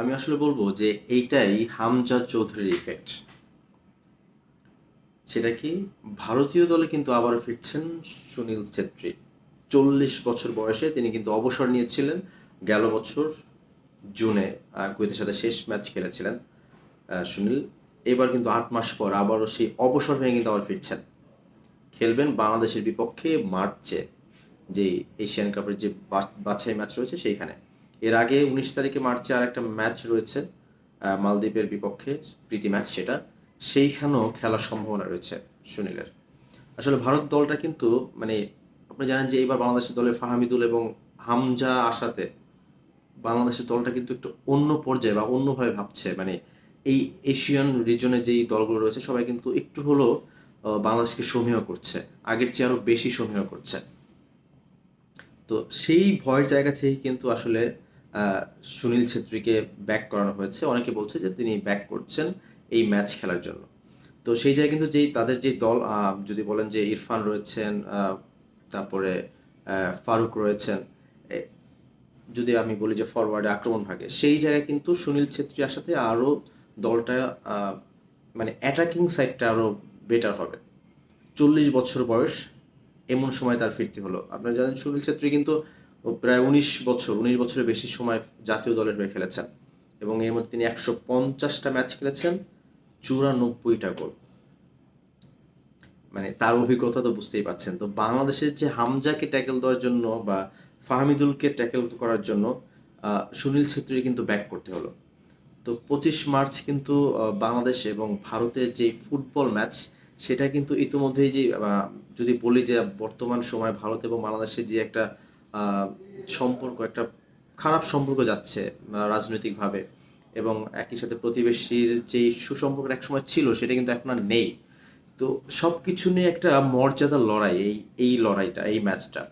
আমি আসলে বলব যে এইটাই হামজা চৌধুরীর ইফেক্ট সেটা কি? ভারতীয় দলে কিন্তু আবার ফিরছেন সুনীল ছেত্রী। চল্লিশ বছর বয়সে তিনি কিন্তু অবসর নিয়েছিলেন। গেল বছর জুনে কুয়েতের সাথে শেষ ম্যাচ খেলেছিলেন সুনীল। এবার কিন্তু আট মাস পর আবারও সেই অবসর হয়ে কিন্তু আবার ফিরছেন। খেলবেন বাংলাদেশের বিপক্ষে মার্চে যে এশিয়ান কাপের যে বাছাই ম্যাচ রয়েছে সেইখানে। এর আগে উনিশ তারিখে মার্চে আর একটা ম্যাচ রয়েছে মালদ্বীপের বিপক্ষে প্রীতি ম্যাচ সেটা। সেইখানেও খেলার সম্ভাবনা রয়েছে সুনীলের। আসলে ভারত দলটা কিন্তু মানে আপনি জানেন যে এইবার বাংলাদেশের দলের ফাহামিদুল এবং হামজা আসাতে বাংলাদেশের দলটা কিন্তু একটু অন্য পর্যায়ে বা অন্যভাবে ভাবছে। মানে এই এশিয়ান রিজনে যেই দলগুলো রয়েছে, সবাই কিন্তু একটু হলেও বাংলাদেশকে সমীহ করছে। আগের চেয়ে আরও বেশি সমীহ করছে। তো সেই ভয়ের জায়গা থেকে কিন্তু আসলে সুনীল ছেত্রীকে ব্যাক করানো হয়েছে। অনেকে বলছে যে তিনি ব্যাক করছেন এই ম্যাচ খেলার জন্য। তো সেই জায়গায় কিন্তু যেই তাদের যে দল যদি বলেন যে ইরফান রয়েছেন তারপরে ফারুক রয়েছেন যদি আমি বলি যে ফরওয়ার্ডে আক্রমণ ভাগে, সেই জায়গায় কিন্তু সুনীল ছেত্রী আসাতে আরও দলটা মানে অ্যাটাকিং সাইডটা আরও বেটার হবে। চল্লিশ বছর বয়স, এমন সময় তার ফিরতি হলো। আপনারা জানেন সুনীল ছেত্রী কিন্তু প্রায় উনিশ বছর, উনিশ বছরের বেশি সময় জাতীয় দলের হয়ে খেলেছেন। এবং এর মধ্যে তিনি একশো পঞ্চাশটা ম্যাচ খেলেছেন, চুরানব্বইটা গোল। মানে তার অভিজ্ঞতা তো বুঝতেই পাচ্ছেন। তো বাংলাদেশের যে হামজাকে ট্যাকেল দেওয়ার জন্য বা ফাহমিদুলকে ট্যাকেল করার জন্য সুনীল ছেত্রী কিন্তু ব্যাক করতে হলো। তো পঁচিশ মার্চ কিন্তু বাংলাদেশ এবং ভারতের যে ফুটবল ম্যাচ, সেটা কিন্তু ইতিমধ্যেই যে যদি বলি যে বর্তমান সময় ভারত এবং বাংলাদেশের যে একটা সম্পর্ক, একটা খারাপ সম্পর্ক যাচ্ছে রাজনৈতিকভাবে। এবং একই সাথে প্রতিবেশীর যে সুসম্পর্ক এক সময় ছিল, সেটা কিন্তু এখন আর নেই। তো সব কিছু নিয়ে একটা মর্যাদার লড়াই, এই এই লড়াইটা, এই ম্যাচটা